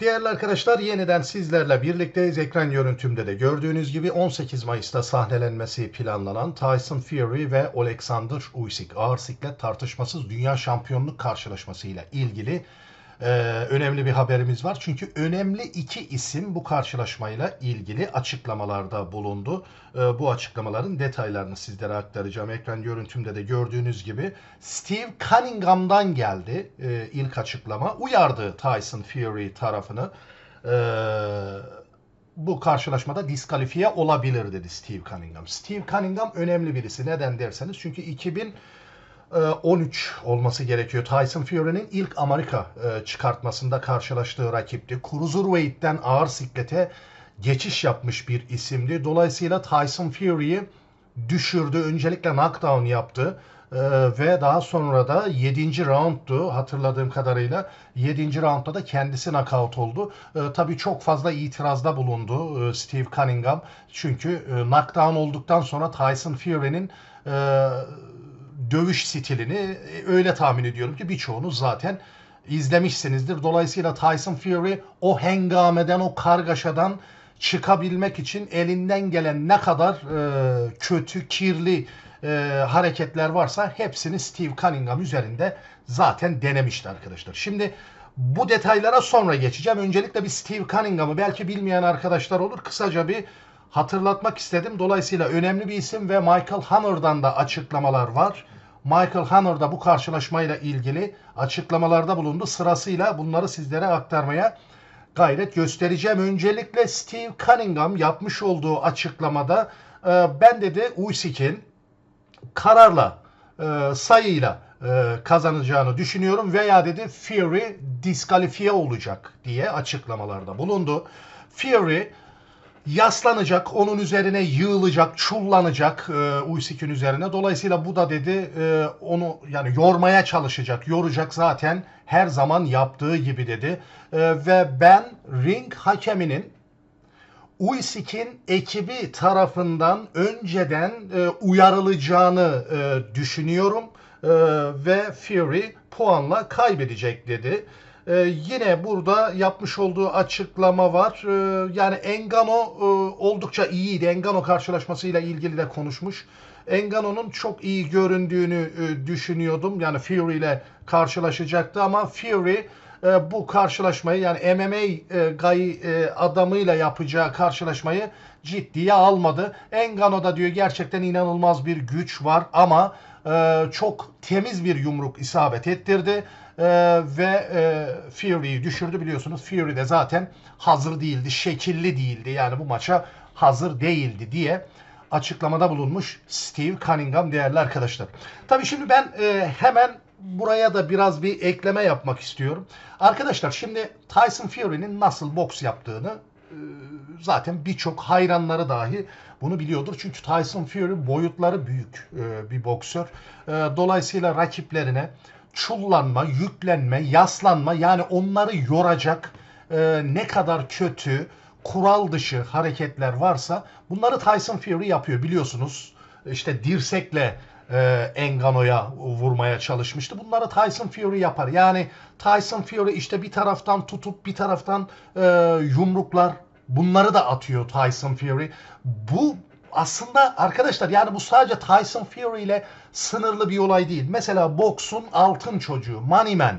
Değerli arkadaşlar yeniden sizlerle birlikteyiz. Ekran görüntümde de gördüğünüz gibi 18 Mayıs'ta sahnelenmesi planlanan Tyson Fury ve Alexander Usyk ağır siklet tartışmasız dünya şampiyonluk karşılaşmasıyla ilgili e, önemli bir haberimiz var. Çünkü önemli iki isim bu karşılaşmayla ilgili açıklamalarda bulundu. E, bu açıklamaların detaylarını sizlere aktaracağım. Ekran görüntümde de gördüğünüz gibi Steve Cunningham'dan geldi e, ilk açıklama. Uyardı Tyson Fury tarafını. E, bu karşılaşmada diskalifiye olabilir dedi Steve Cunningham. Steve Cunningham önemli birisi. Neden derseniz çünkü 2000 13 olması gerekiyor. Tyson Fury'nin ilk Amerika e, çıkartmasında karşılaştığı rakipti. Cruiserweight'ten ağır siklete geçiş yapmış bir isimdi. Dolayısıyla Tyson Fury'yi düşürdü. Öncelikle knockdown yaptı. E, ve daha sonra da 7. rounddu hatırladığım kadarıyla. 7. roundda da kendisi knockout oldu. E, tabii çok fazla itirazda bulundu Steve Cunningham. Çünkü knockdown olduktan sonra Tyson Fury'nin dövüş stilini e, öyle tahmin ediyorum ki birçoğunuz zaten izlemişsinizdir. Dolayısıyla Tyson Fury o hengameden, o kargaşadan çıkabilmek için elinden gelen ne kadar e, kötü, kirli e, hareketler varsa hepsini Steve Cunningham üzerinde zaten denemişti arkadaşlar. Şimdi bu detaylara sonra geçeceğim. Öncelikle bir Steve Cunningham'ı belki bilmeyen arkadaşlar olur. Kısaca bir hatırlatmak istedim. Dolayısıyla önemli bir isim ve Michael Hammer'dan da açıklamalar var. Michael Hunter da bu karşılaşmayla ilgili açıklamalarda bulundu. Sırasıyla bunları sizlere aktarmaya gayret göstereceğim. Öncelikle Steve Cunningham yapmış olduğu açıklamada e, ben dedi Usyk'in kararla, e, sayıyla e, kazanacağını düşünüyorum veya dedi Fury diskalifiye olacak diye açıklamalarda bulundu. Fury yaslanacak, onun üzerine yığılacak, çullanacak e, Usyk'ün üzerine. Dolayısıyla bu da dedi e, onu yani yormaya çalışacak, yoracak zaten her zaman yaptığı gibi dedi. E, ve ben ring hakeminin Usyk'in ekibi tarafından önceden e, uyarılacağını e, düşünüyorum e, ve Fury puanla kaybedecek dedi. Ee, yine burada yapmış olduğu açıklama var. Ee, yani Engano e, oldukça iyiydi. Engano karşılaşmasıyla ilgili de konuşmuş. Engano'nun çok iyi göründüğünü e, düşünüyordum. Yani Fury ile karşılaşacaktı ama Fury e, bu karşılaşmayı yani MMA e, gay e, adamıyla yapacağı karşılaşmayı ciddiye almadı. Engano'da diyor gerçekten inanılmaz bir güç var ama e, çok temiz bir yumruk isabet ettirdi e, ve e, Fury'yi düşürdü biliyorsunuz. Fury de zaten hazır değildi, şekilli değildi. Yani bu maça hazır değildi diye açıklamada bulunmuş Steve Cunningham değerli arkadaşlar. Tabii şimdi ben e, hemen buraya da biraz bir ekleme yapmak istiyorum. Arkadaşlar şimdi Tyson Fury'nin nasıl boks yaptığını e, zaten birçok hayranları dahi bunu biliyordur. Çünkü Tyson Fury boyutları büyük e, bir boksör. E, dolayısıyla rakiplerine çullanma, yüklenme, yaslanma yani onları yoracak ne kadar kötü, kural dışı hareketler varsa bunları Tyson Fury yapıyor biliyorsunuz. İşte dirsekle e, Engano'ya vurmaya çalışmıştı. Bunları Tyson Fury yapar. Yani Tyson Fury işte bir taraftan tutup bir taraftan e, yumruklar bunları da atıyor Tyson Fury. Bu aslında arkadaşlar yani bu sadece Tyson Fury ile sınırlı bir olay değil. Mesela boksun altın çocuğu Moneyman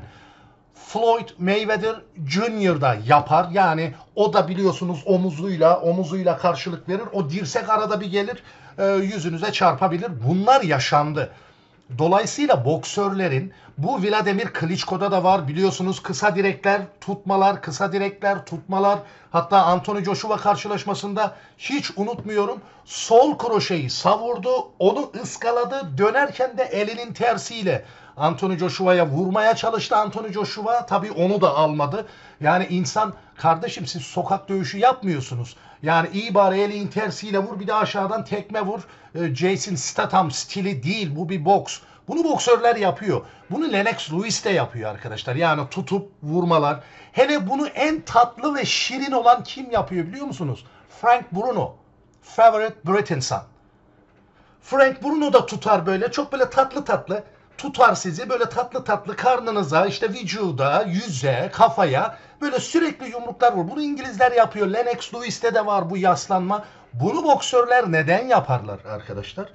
Floyd Mayweather Jr. da yapar. Yani o da biliyorsunuz omuzuyla omuzuyla karşılık verir. O dirsek arada bir gelir e, yüzünüze çarpabilir. Bunlar yaşandı. Dolayısıyla boksörlerin bu Vladimir Klitschko'da da var biliyorsunuz kısa direkler tutmalar, kısa direkler tutmalar. Hatta Anthony Joshua karşılaşmasında hiç unutmuyorum sol kroşeyi savurdu, onu ıskaladı, dönerken de elinin tersiyle Anthony Joshua'ya vurmaya çalıştı. Anthony Joshua tabii onu da almadı. Yani insan kardeşim siz sokak dövüşü yapmıyorsunuz. Yani iyi bari elin tersiyle vur bir de aşağıdan tekme vur. Ee, Jason Statham stili değil bu bir boks. Bunu boksörler yapıyor. Bunu Lennox Lewis de yapıyor arkadaşlar. Yani tutup vurmalar. Hele bunu en tatlı ve şirin olan kim yapıyor biliyor musunuz? Frank Bruno. Favorite Britain'san. Frank Bruno da tutar böyle. Çok böyle tatlı tatlı tutar sizi böyle tatlı tatlı karnınıza, işte vücuda, yüze, kafaya böyle sürekli yumruklar vurur. Bunu İngilizler yapıyor. Lennox Lewis'te de var bu yaslanma. Bunu boksörler neden yaparlar arkadaşlar?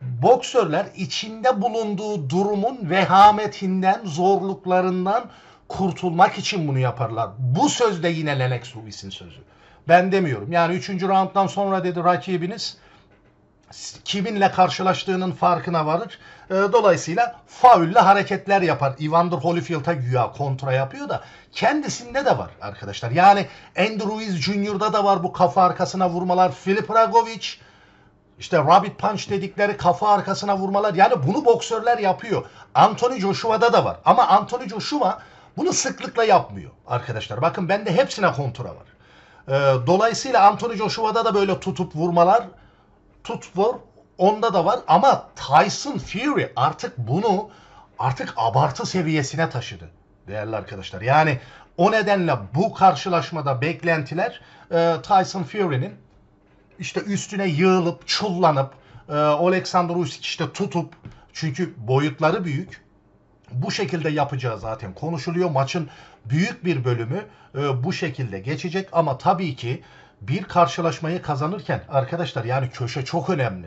Boksörler içinde bulunduğu durumun vehametinden, zorluklarından kurtulmak için bunu yaparlar. Bu söz de yine Lennox Lewis'in sözü. Ben demiyorum. Yani 3. rounddan sonra dedi rakibiniz kiminle karşılaştığının farkına varır. E, dolayısıyla faulle hareketler yapar. Evander Holyfield'a güya kontra yapıyor da kendisinde de var arkadaşlar. Yani Andy Ruiz Jr.'da da var bu kafa arkasına vurmalar. Filip Ragovic işte rabbit punch dedikleri kafa arkasına vurmalar. Yani bunu boksörler yapıyor. Anthony Joshua'da da var. Ama Anthony Joshua bunu sıklıkla yapmıyor arkadaşlar. Bakın bende hepsine kontra var. E, dolayısıyla Anthony Joshua'da da böyle tutup vurmalar tut onda da var ama Tyson Fury artık bunu artık abartı seviyesine taşıdı değerli arkadaşlar. Yani o nedenle bu karşılaşmada beklentiler e, Tyson Fury'nin işte üstüne yığılıp çullanıp e, Alexander Usyk işte tutup çünkü boyutları büyük bu şekilde yapacağı zaten konuşuluyor. Maçın büyük bir bölümü e, bu şekilde geçecek ama tabii ki bir karşılaşmayı kazanırken arkadaşlar yani köşe çok önemli.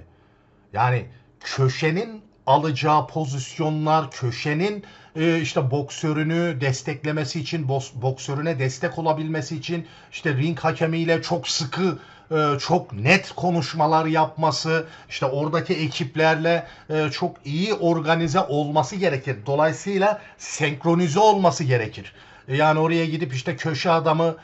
Yani köşenin alacağı pozisyonlar, köşenin e, işte boksörünü desteklemesi için, boksörüne destek olabilmesi için işte ring hakemiyle çok sıkı e, çok net konuşmalar yapması, işte oradaki ekiplerle e, çok iyi organize olması gerekir. Dolayısıyla senkronize olması gerekir. Yani oraya gidip işte köşe adamı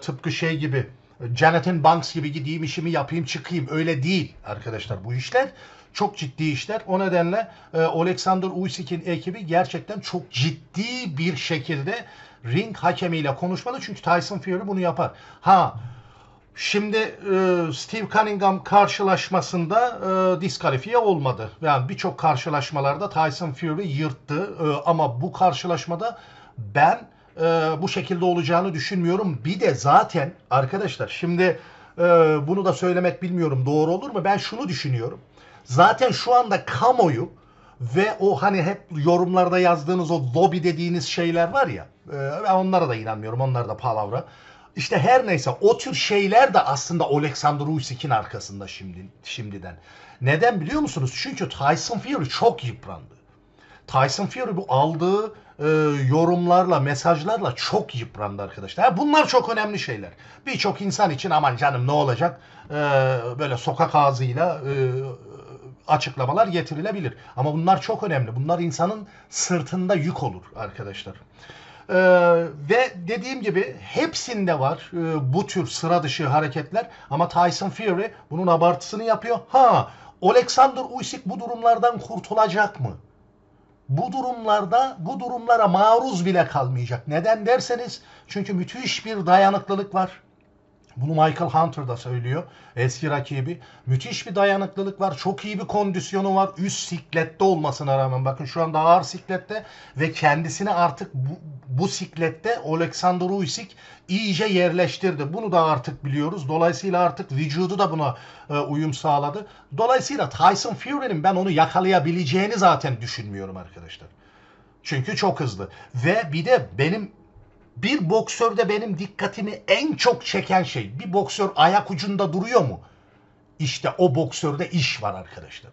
tıpkı şey gibi Jonathan Banks gibi gideyim işimi yapayım çıkayım. Öyle değil arkadaşlar bu işler. Çok ciddi işler. O nedenle e, Alexander Usyk'in ekibi gerçekten çok ciddi bir şekilde ring hakemiyle konuşmalı. Çünkü Tyson Fury bunu yapar. Ha Şimdi e, Steve Cunningham karşılaşmasında e, diskalifiye olmadı. Yani birçok karşılaşmalarda Tyson Fury yırttı. E, ama bu karşılaşmada ben e, bu şekilde olacağını düşünmüyorum. Bir de zaten arkadaşlar şimdi e, bunu da söylemek bilmiyorum doğru olur mu? Ben şunu düşünüyorum. Zaten şu anda kamuoyu ve o hani hep yorumlarda yazdığınız o lobby dediğiniz şeyler var ya e, ben onlara da inanmıyorum. Onlar da palavra. İşte her neyse o tür şeyler de aslında Alexander Usyk'in arkasında şimdi şimdiden. Neden biliyor musunuz? Çünkü Tyson Fury çok yıprandı. Tyson Fury bu aldığı e, yorumlarla, mesajlarla çok yıprandı arkadaşlar. Bunlar çok önemli şeyler. Birçok insan için aman canım ne olacak e, böyle sokak ağzıyla e, açıklamalar getirilebilir. Ama bunlar çok önemli. Bunlar insanın sırtında yük olur arkadaşlar. Ee, ve dediğim gibi hepsinde var e, bu tür sıra dışı hareketler ama Tyson Fury bunun abartısını yapıyor. Ha Alexander Usyk bu durumlardan kurtulacak mı? Bu durumlarda bu durumlara maruz bile kalmayacak. Neden derseniz çünkü müthiş bir dayanıklılık var. Bunu Michael Hunter da söylüyor. Eski rakibi. Müthiş bir dayanıklılık var. Çok iyi bir kondisyonu var. Üst siklette olmasına rağmen. Bakın şu anda ağır siklette ve kendisini artık bu, bu siklette Alexander Usyk iyice yerleştirdi. Bunu da artık biliyoruz. Dolayısıyla artık vücudu da buna e, uyum sağladı. Dolayısıyla Tyson Fury'nin ben onu yakalayabileceğini zaten düşünmüyorum arkadaşlar. Çünkü çok hızlı. Ve bir de benim bir boksörde benim dikkatimi en çok çeken şey bir boksör ayak ucunda duruyor mu? İşte o boksörde iş var arkadaşlar.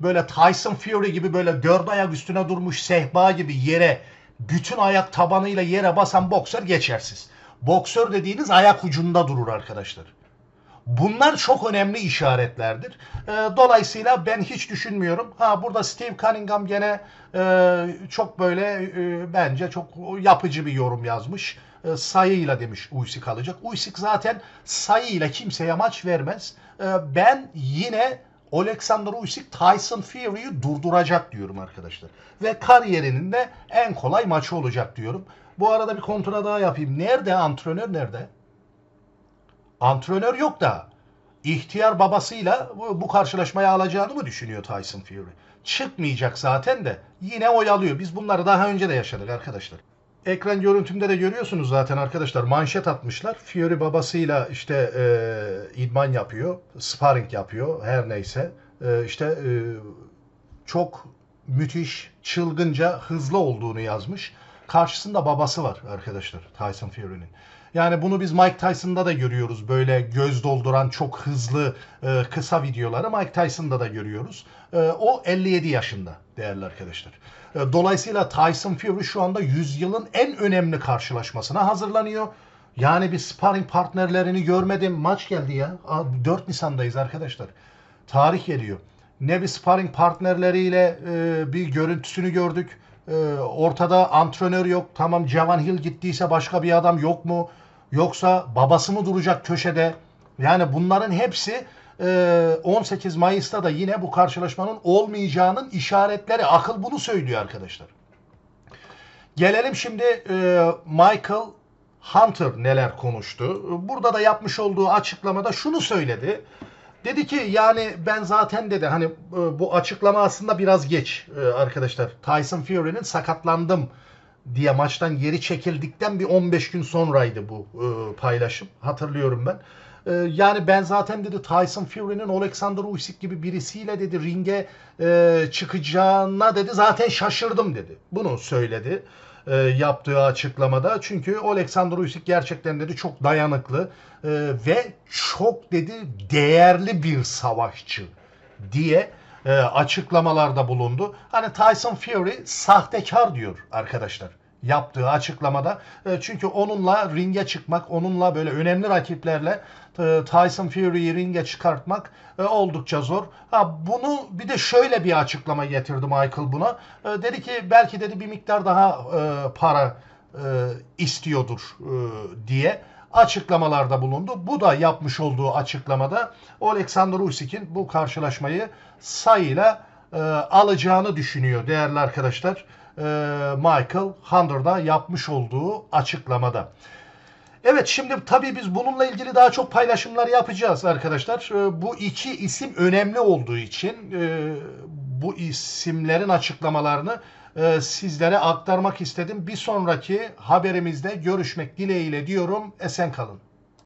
Böyle Tyson Fury gibi böyle dört ayak üstüne durmuş sehpa gibi yere bütün ayak tabanıyla yere basan boksör geçersiz. Boksör dediğiniz ayak ucunda durur arkadaşlar. Bunlar çok önemli işaretlerdir. E, dolayısıyla ben hiç düşünmüyorum. Ha burada Steve Cunningham gene e, çok böyle e, bence çok yapıcı bir yorum yazmış. E, sayıyla demiş Usyk alacak. Usyk zaten sayıyla kimseye maç vermez. E, ben yine Alexander Usyk Tyson Fury'yi durduracak diyorum arkadaşlar. Ve kariyerinin de en kolay maçı olacak diyorum. Bu arada bir kontrol daha yapayım. Nerede antrenör nerede? Antrenör yok da ihtiyar babasıyla bu, bu karşılaşmayı alacağını mı düşünüyor Tyson Fury? Çıkmayacak zaten de yine oyalıyor. Biz bunları daha önce de yaşadık arkadaşlar. Ekran görüntümde de görüyorsunuz zaten arkadaşlar manşet atmışlar. Fury babasıyla işte e, idman yapıyor, sparring yapıyor her neyse. E, işte e, çok müthiş, çılgınca hızlı olduğunu yazmış. Karşısında babası var arkadaşlar Tyson Fury'nin. Yani bunu biz Mike Tyson'da da görüyoruz. Böyle göz dolduran çok hızlı e, kısa videoları Mike Tyson'da da görüyoruz. E, o 57 yaşında değerli arkadaşlar. E, dolayısıyla Tyson Fury şu anda yüzyılın en önemli karşılaşmasına hazırlanıyor. Yani bir sparring partnerlerini görmedim. Maç geldi ya. Aa, 4 Nisan'dayız arkadaşlar. Tarih geliyor. Ne bir sparring partnerleriyle e, bir görüntüsünü gördük. E, ortada antrenör yok. Tamam Javan Hill gittiyse başka bir adam yok mu? Yoksa babası mı duracak köşede? Yani bunların hepsi e, 18 Mayıs'ta da yine bu karşılaşmanın olmayacağının işaretleri. Akıl bunu söylüyor arkadaşlar. Gelelim şimdi e, Michael Hunter neler konuştu. Burada da yapmış olduğu açıklamada şunu söyledi. Dedi ki yani ben zaten dedi hani e, bu açıklama aslında biraz geç e, arkadaşlar. Tyson Fury'nin sakatlandım diye maçtan geri çekildikten bir 15 gün sonraydı bu e, paylaşım. Hatırlıyorum ben. Yani ben zaten dedi Tyson Fury'nin Alexander Usyk gibi birisiyle dedi ringe çıkacağına dedi zaten şaşırdım dedi. Bunu söyledi e, yaptığı açıklamada. Çünkü Alexander Usyk gerçekten dedi çok dayanıklı e, ve çok dedi değerli bir savaşçı diye e, açıklamalarda bulundu. Hani Tyson Fury sahtekar diyor arkadaşlar yaptığı açıklamada. E, çünkü onunla ringe çıkmak, onunla böyle önemli rakiplerle e, Tyson Fury'yi ringe çıkartmak e, oldukça zor. Ha bunu bir de şöyle bir açıklama getirdi Michael buna. Dedi ki belki dedi bir miktar daha para istiyordur diye açıklamalarda bulundu. Bu da yapmış olduğu açıklamada Alexander Usyk'in bu karşılaşmayı sayıyla e, alacağını düşünüyor değerli arkadaşlar. E, Michael Hunter'da yapmış olduğu açıklamada. Evet şimdi tabii biz bununla ilgili daha çok paylaşımlar yapacağız arkadaşlar. E, bu iki isim önemli olduğu için e, bu isimlerin açıklamalarını sizlere aktarmak istedim. Bir sonraki haberimizde görüşmek dileğiyle diyorum. Esen kalın.